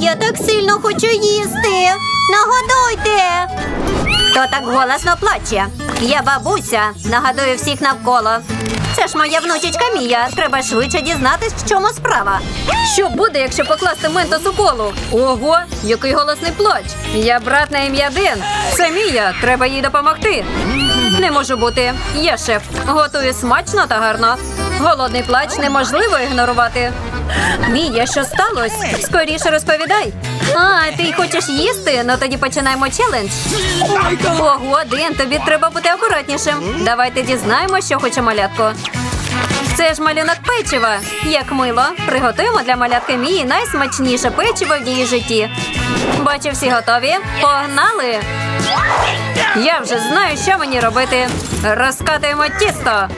Я так сильно хочу їсти. Нагодуйте. Хто так голосно плаче? Я бабуся. Нагадую всіх навколо. Це ж моя внучечка Мія. Треба швидше дізнатись, в чому справа. Що буде, якщо покласти ментос у колу? Ого, який голосний плач. Я брат на ім'я Ден. Це Мія. Треба їй допомогти. Не можу бути. Я шеф. Готую смачно та гарно. Голодний плач неможливо ігнорувати. Мія, що сталося? Скоріше розповідай. А, ти хочеш їсти? Ну тоді починаємо челендж. Ого, Ден, тобі треба бути акуратнішим. Давайте дізнаємо, що хоче малятко. Це ж малюнок печива. Як мило. Приготуємо для малятки Мії найсмачніше печиво в її житті. Бачу, всі готові. Погнали! Я вже знаю, що мені робити. Розкатуємо тісто.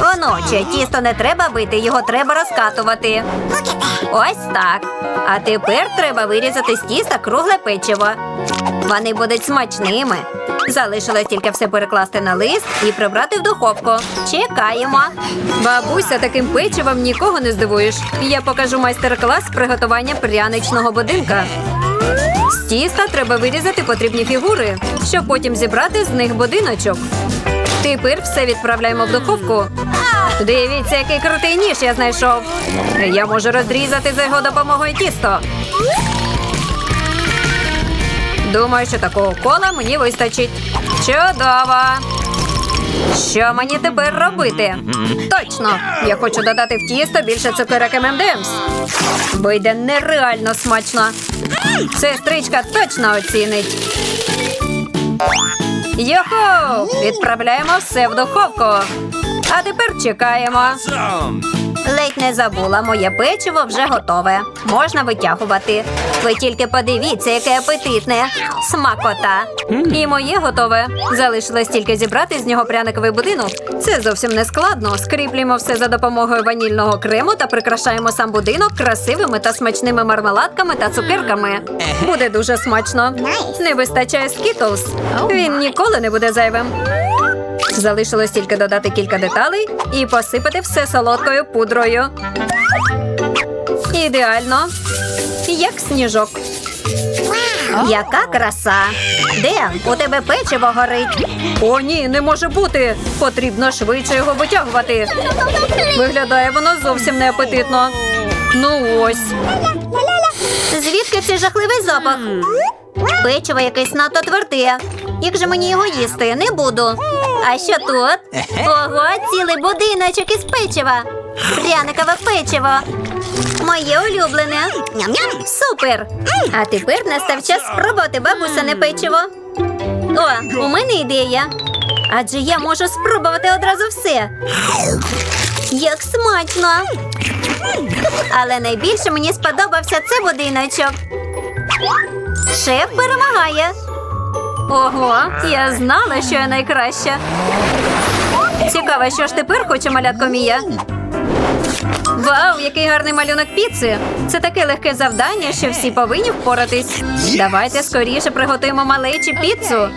Оноче, тісто не треба бити, його треба розкатувати. Ось так. А тепер треба вирізати з тіста кругле печиво. Вони будуть смачними. Залишилось тільки все перекласти на лист і прибрати в духовку. Чекаємо. Бабуся, таким печивом нікого не здивуєш. Я покажу майстер-клас приготування пряничного будинка. З тіста треба вирізати потрібні фігури, щоб потім зібрати з них будиночок. Тепер все відправляємо в духовку. Дивіться, який крутий ніж я знайшов. Я можу розрізати за його допомогою тісто. Думаю, що такого кола мені вистачить. Чудово! Що мені тепер робити? Точно! Я хочу додати в тісто більше цукерок M&M's. Вийде нереально смачно. Сестричка точно оцінить. Йоху! Відправляємо все в духовку. А тепер чекаємо. Ледь не забула, моє печиво вже готове. Можна витягувати. Ви тільки подивіться, яке апетитне. Смакота. І моє готове. Залишилось тільки зібрати з нього пряниковий будинок. Це зовсім не складно. Скріплюємо все за допомогою ванільного крему та прикрашаємо сам будинок красивими та смачними мармеладками та цукерками. Буде дуже смачно. Не вистачає скітлз. Він ніколи не буде зайвим. Залишилось тільки додати кілька деталей і посипати все солодкою пудрою. Ідеально. Як сніжок. Яка краса! Ден, у тебе печиво горить. О, ні, не може бути. Потрібно швидше його витягувати. Виглядає воно зовсім неапетитно. Ну ось. Звідки цей жахливий запах? Печиво якесь надто тверде. Як же мені його їсти? Не буду. А що тут? Ого, цілий будиночок із печива. Пряникове печиво. Моє улюблене. Ням-ням. Супер. А тепер настав час спробувати бабусине печиво. О, у мене ідея. Адже я можу спробувати одразу все. Як смачно. Але найбільше мені сподобався це будиночок. Шеф перемагає. Ого, я знала, що я найкраща. Цікаво, що ж тепер хоче малятко Мія. Вау, який гарний малюнок піци! Це таке легке завдання, що всі повинні впоратись. Давайте скоріше приготуємо малечі піцу.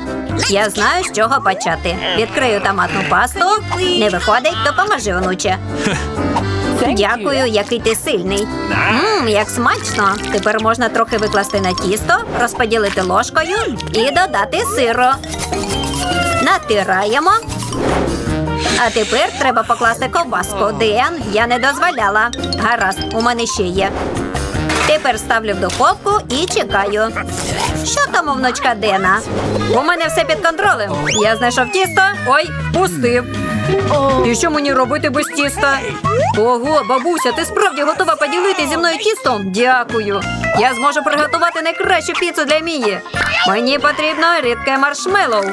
Я знаю, з чого почати. Відкрию томатну пасту. Не виходить, допоможи, онуче. Дякую, який ти сильний. Мм, як смачно. Тепер можна трохи викласти на тісто, розподілити ложкою і додати сиру. Натираємо. А тепер треба покласти ковбаску. Ден, я не дозволяла. Гаразд, у мене ще є. Тепер ставлю в духовку і чекаю. Що там у внучка Дена? У мене все під контролем. Я знайшов тісто. Ой, пустив. І що мені робити без тіста? Ого, бабуся, ти справді готова поділити зі мною тістом? Дякую. Я зможу приготувати найкращу піцу для Мії. Мені потрібно рідке маршмеллоу.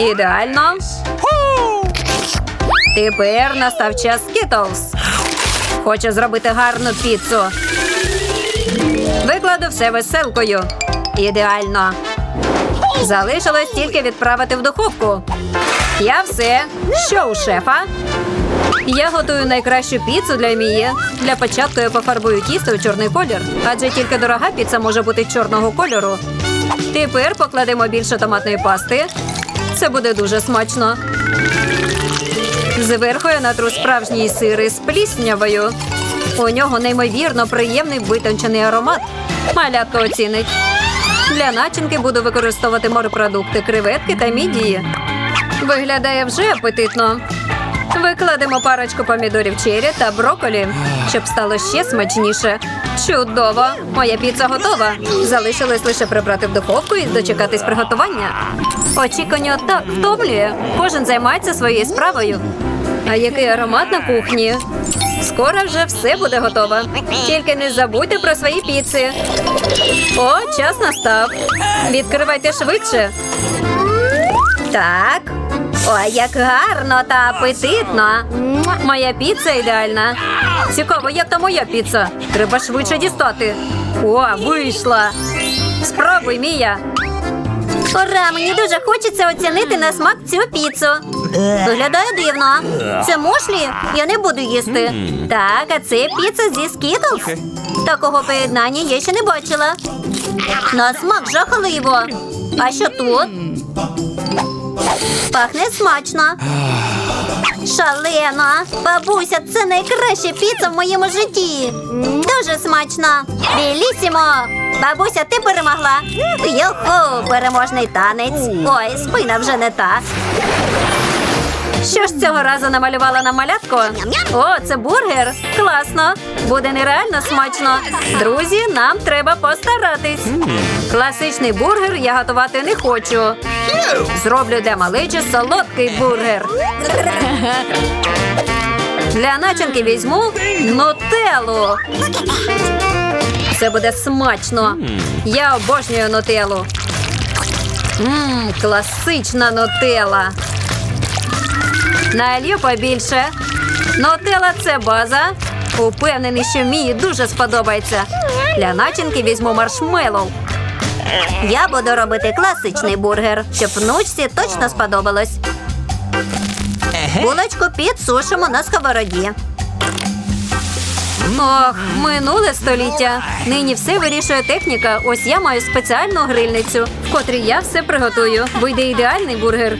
Ідеально. Тепер настав час Skittles. Хочу зробити гарну піцу. Викладу все веселкою. Ідеально. Залишилось тільки відправити в духовку. Я все. Що у шефа? Я готую найкращу піцу для Мії. Для початку я пофарбую тісто у чорний колір, адже тільки дорога піца може бути чорного кольору. Тепер покладемо більше томатної пасти. Це буде дуже смачно. Зверху я натру справжній сир із пліснявою. У нього неймовірно приємний витончений аромат. Малятка оцінить. Для начинки буду використовувати морепродукти, креветки та мідії. Виглядає вже апетитно. Викладемо парочку помідорів чері та брокколі, щоб стало ще смачніше. Чудово! Моя піца готова. Залишилось лише прибрати в духовку і дочекатись приготування. Очікування так втомлює. Кожен займається своєю справою. А який аромат на кухні? Скоро вже все буде готово. Тільки не забудьте про свої піци. О, час настав. Відкривайте швидше. Так. Ой, як гарно та апетитно. Моя піца ідеальна. Цікаво, як та моя піца. Треба швидше дістати. О, вийшла. Спробуй, Мія. Ура, мені дуже хочеться оцінити на смак цю піцу. Виглядає дивно. Це мушлі? Я не буду їсти. Так, а це піца зі Skittles. Такого поєднання я ще не бачила. На смак жахливо. А що тут? Пахне смачно. Шалено. Бабуся, це найкраща піца в моєму житті. Дуже смачно. Білісімо. Бабуся, ти перемогла. Йоху, переможний танець. Ой, спина вже не та. Що ж цього разу намалювала на малятку? О, це бургер. Класно. Буде нереально смачно. Друзі, нам треба постаратись. Класичний бургер я готувати не хочу. Зроблю для малечі солодкий бургер. Для начинки візьму нутеллу. Це буде смачно. Я обожнюю нутеллу. Мм, класична нутелла. Налью побільше. Нутелла – це база. Упевнений, що мені дуже сподобається. Для начинки візьму маршмеллоу. Я буду робити класичний бургер, щоб внучці точно сподобалось. Булочку підсушимо на сковороді. Ох, минуле століття. Нині все вирішує техніка. Ось я маю спеціальну грильницю, в котрій я все приготую. Вийде ідеальний бургер.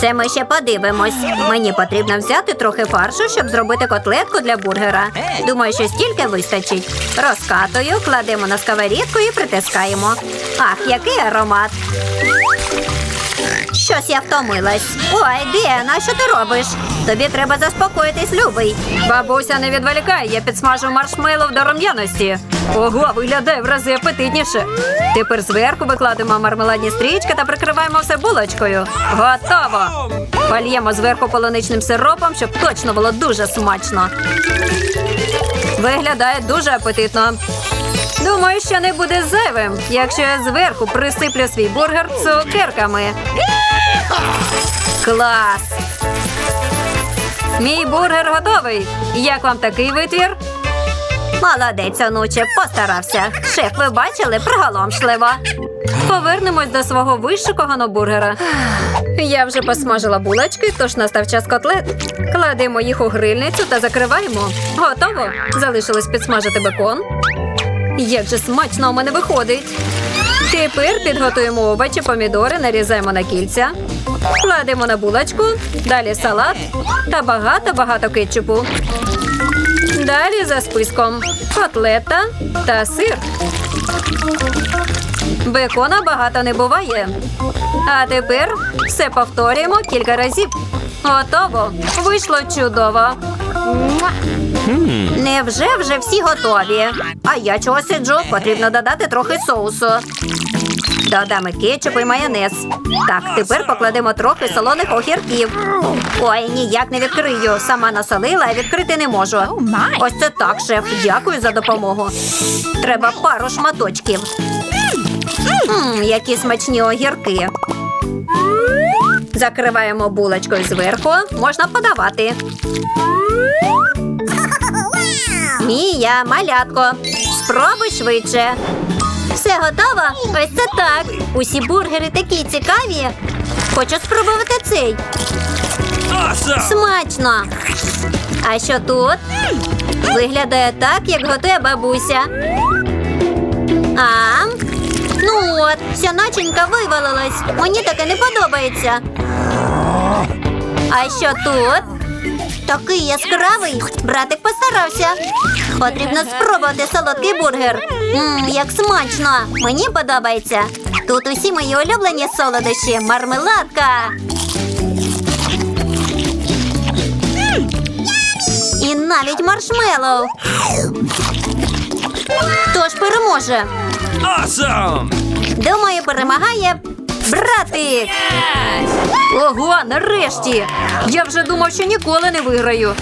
Це ми ще подивимось. Мені потрібно взяти трохи фаршу, щоб зробити котлетку для бургера. Думаю, що стільки вистачить. Розкатую, кладемо на сковорідку і притискаємо. Ах, який аромат! Щось я втомилась. Ой, Діана, що ти робиш? Тобі треба заспокоїтись, любий. Бабуся, не відволікай, я підсмажу маршмеллоу до рум'яності. Ого, виглядає в рази апетитніше. Тепер зверху викладемо мармеладні стрічки та прикриваємо все булочкою. Готово! Польємо зверху полуничним сиропом, щоб точно було дуже смачно. Виглядає дуже апетитно. Думаю, що не буде зайвим, якщо я зверху присиплю свій бургер цукерками. Клас! Мій бургер готовий. Як вам такий витвір? Молодець, онуче, постарався. Шеф, ви бачили приголомшливо. Повернемось до свого вишиканого бургера. Я вже посмажила булочки, тож настав час котлет. Кладемо їх у грильницю та закриваємо. Готово. Залишилось підсмажити бекон. Як же смачно у мене виходить. Тепер підготуємо овочі, помідори, нарізаємо на кільця. Кладемо на булочку, далі салат та багато-багато кетчупу. Далі за списком котлета та сир. Бекона багато не буває. А тепер все повторюємо кілька разів. Готово. Вийшло чудово. Невже вже всі готові? А я чого сиджу? Потрібно додати трохи соусу. Додамо кетчуп і майонез. Так, тепер покладемо трохи солоних огірків. Ой, ніяк не відкрию. Сама насолила, а відкрити не можу. Ось це так, шеф. Дякую за допомогу. Треба пару шматочків. Мм, які смачні огірки. Закриваємо булочкою зверху. Можна подавати. Мія, малятко. Спробуй швидше. Все готово? Ось це так. Усі бургери такі цікаві. Хочу спробувати цей. Смачно. А що тут? Виглядає так, як готує бабуся. А? Ну от, вся начинка вивалилась. Мені таке не подобається. А що тут? Такий яскравий. Братик постарався. Потрібно спробувати солодкий бургер. Мм, як смачно! Мені подобається. Тут усі мої улюблені солодощі, мармеладка. І навіть маршмеллоу. Хто ж переможе? Awesome! Думаю, перемагає братик. Ого, нарешті! Я вже думав, що ніколи не виграю.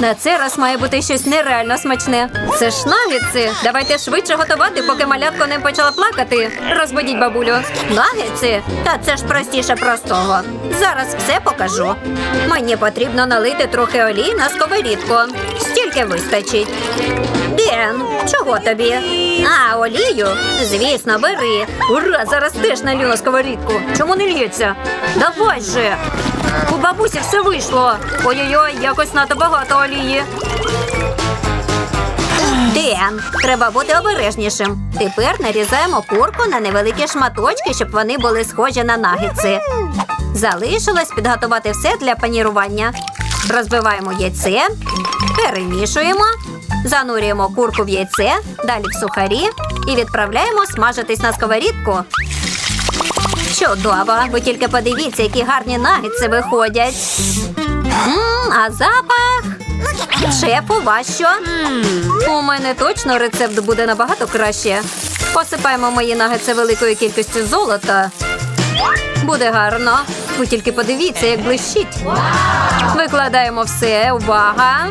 На цей раз має бути щось нереально смачне. Це ж нагетси. Давайте швидше готувати, поки малятко не почала плакати. Розбудіть бабулю. Нагетси? Та це ж простіше простого. Зараз все покажу. Мені потрібно налити трохи олії на сковорідку. Стільки вистачить. Ден, чого тобі? А, олію? Звісно, бери. Ура, зараз теж налью на сковорідку. Чому не лється? Давай же. У бабусі все вийшло. Ой-ой-ой, якось надто багато олії. Ден, треба бути обережнішим. Тепер нарізаємо курку на невеликі шматочки, щоб вони були схожі на нагетси. Залишилось підготувати все для панірування. Розбиваємо яйце, перемішуємо, занурюємо курку в яйце, далі в сухарі і відправляємо смажитись на сковорідку. Чудово! Ви тільки подивіться, які гарні нагетси виходять. М, а запах? Шеф, у вас що? У мене точно рецепт буде набагато краще. Посипаємо мої нагетси великою кількістю золота. Буде гарно. Ви тільки подивіться, як блищить. Викладаємо все, увага!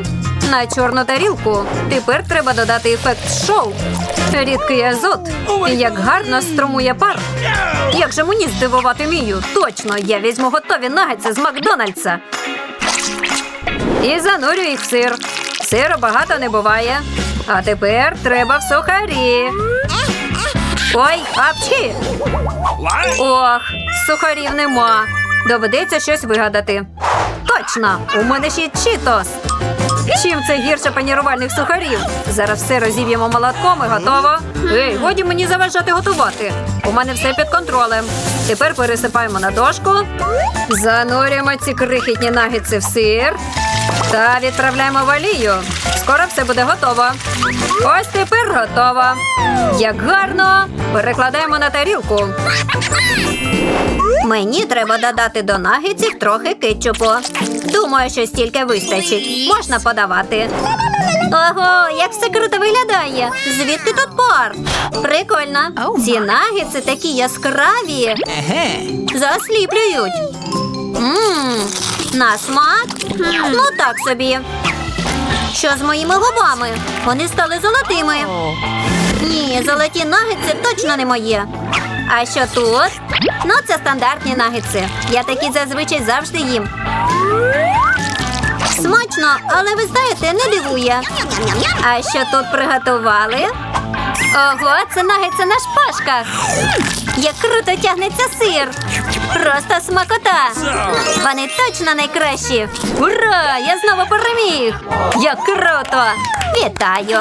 На чорну тарілку. Тепер треба додати ефект шоу. Рідкий азот. Як гарно струмує пар. Як же мені здивувати мію? Точно, я візьму готові нагетси з Макдональдса. І занурю їх сир. Сиру багато не буває. А тепер треба в сухарі. Ой, апчі! Ох, сухарів нема. Доведеться щось вигадати. Точно, у мене ще й чітос. Чим це гірше панірувальних сухарів? Зараз все розіб'ємо молотком і готово. Ей, годі мені заважати готувати. У мене все під контролем. Тепер пересипаємо на дошку, занурюємо ці крихітні нагідці в сир та відправляємо в олію. Скоро все буде готово. Ось тепер готово. Як гарно, перекладаємо на тарілку. Мені треба додати до нагетсів трохи кетчупу. Думаю, що стільки вистачить. Можна подавати. Ого, як все круто виглядає! Звідки тут пар? Прикольно. Ці нагетси такі яскраві. Засліплюють. Мм, на смак? Ну так собі. Що з моїми губами? Вони стали золотими. Ні, золоті нагетси точно не моє. А що тут? Ну, це стандартні нагетси. Я такі зазвичай завжди їм. Смачно, але ви знаєте, не дивує. А що тут приготували? Ого, це нагетси на шпажках. Як круто тягнеться сир. Просто смакота. Вони точно найкращі. Ура! Я знову переміг! Як круто! Вітаю!